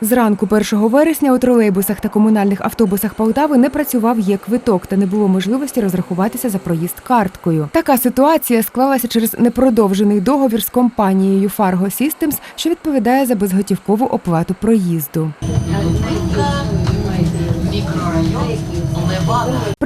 Зранку 1 вересня у тролейбусах та комунальних автобусах Полтави не працював є квиток та не було можливості розрахуватися за проїзд карткою. Така ситуація склалася через непродовжений договір з компанією Fargo Systems, що відповідає за безготівкову оплату проїзду.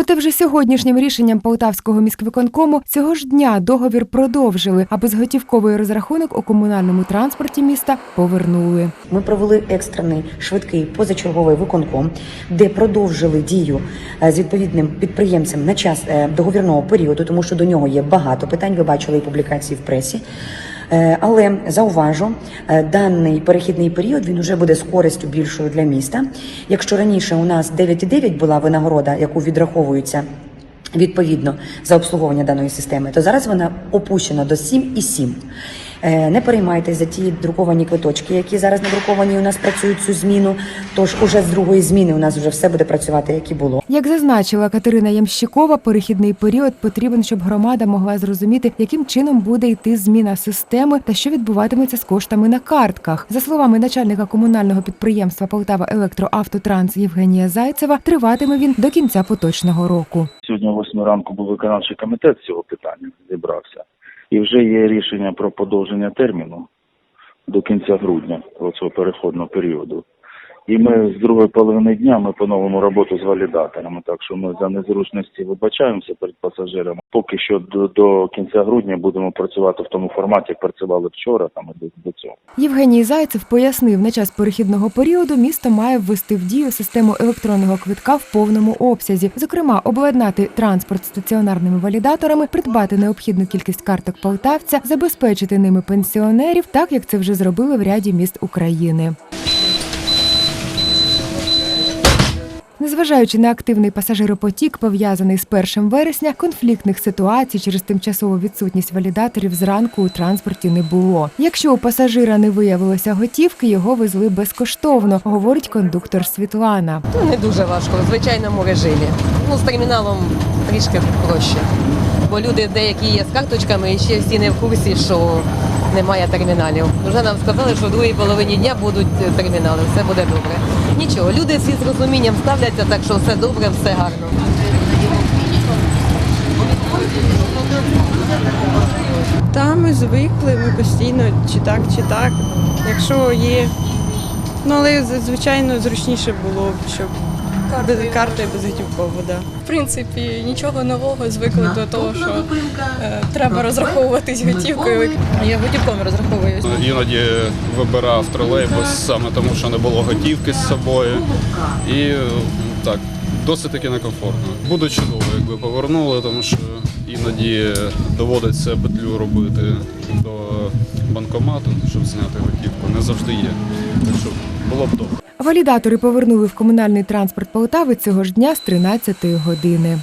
Проте вже сьогоднішнім рішенням Полтавського міськвиконкому цього ж дня договір продовжили, а безготівковий розрахунок у комунальному транспорті міста повернули. Ми провели екстрений швидкий позачерговий виконком, де продовжили дію е, з відповідним підприємцем на час е, договірного періоду, тому що до нього є багато питань. Ви бачили і публікації в пресі. Е, Але зауважу, е, даний перехідний період він вже буде з користю більшою для міста. Якщо раніше у нас 9,9 була винагорода, яку відраховується відповідно за обслуговування даної системи, то зараз вона опущена до 7,7. Е, Не переймайтеся за ті друковані квиточки, які зараз надруковані. У нас працюють цю зміну. Тож уже з другої зміни у нас вже все буде працювати, як і було. Як зазначила Катерина Ямщикова, перехідний період потрібен, щоб громада могла зрозуміти, яким чином буде йти зміна системи та що відбуватиметься з коштами на картках. За словами начальника комунального підприємства Полтава Електроавтотранс Євгенія Зайцева, триватиме він до кінця поточного року. Сьогодні о 8 ранку був виконавчий комітет з цього питання, зібрався. І вже є рішення про подовження терміну до кінця грудня, цього переходного періоду. І ми з другої половини дня ми поновимо роботу з валідаторами, так що ми за незручності вибачаємося перед пасажирами. Поки що до, до кінця грудня будемо працювати в тому форматі, як працювали вчора, там і до, до цього. Євгеній Зайцев пояснив, на час перехідного періоду місто має ввести в дію систему електронного квитка в повному обсязі, зокрема, обладнати транспорт стаціонарними валідаторами, придбати необхідну кількість карток полтавця, забезпечити ними пенсіонерів, так як це вже зробили в ряді міст України. Незважаючи на активний пасажиропотік, пов'язаний з 1 вересня, конфліктних ситуацій через тимчасову відсутність валідаторів зранку у транспорті не було. Якщо у пасажира не виявилося готівки, його везли безкоштовно, говорить кондуктор Світлана. Ну, не дуже важко, в звичайному режимі. Ну, з терміналом трішки проще. Бо люди деякі є з карточками і ще всі не в курсі, що немає терміналів. Вже нам сказали, що в другій половині дня будуть термінали, все буде добре. Нічого, люди всі з розумінням ставляться, так що все добре, все гарно. Та ми звикли, ми постійно чи так, чи так. Якщо є. Ну але звичайно зручніше було б, щоб без карти безготівково, да. В принципі, нічого нового звикли до того, що е, треба розраховуватись готівкою. Я готівком розраховуюсь. Іноді вибирав тролейбус саме тому, що не було готівки з собою. І так, досить таки некомфортно. Буде чудово, якби повернули, тому що іноді доводиться петлю робити до банкомату, щоб зняти готівку. Не завжди є. Так що було б добре. Валідатори повернули в комунальний транспорт Полтави цього ж дня з 13 години.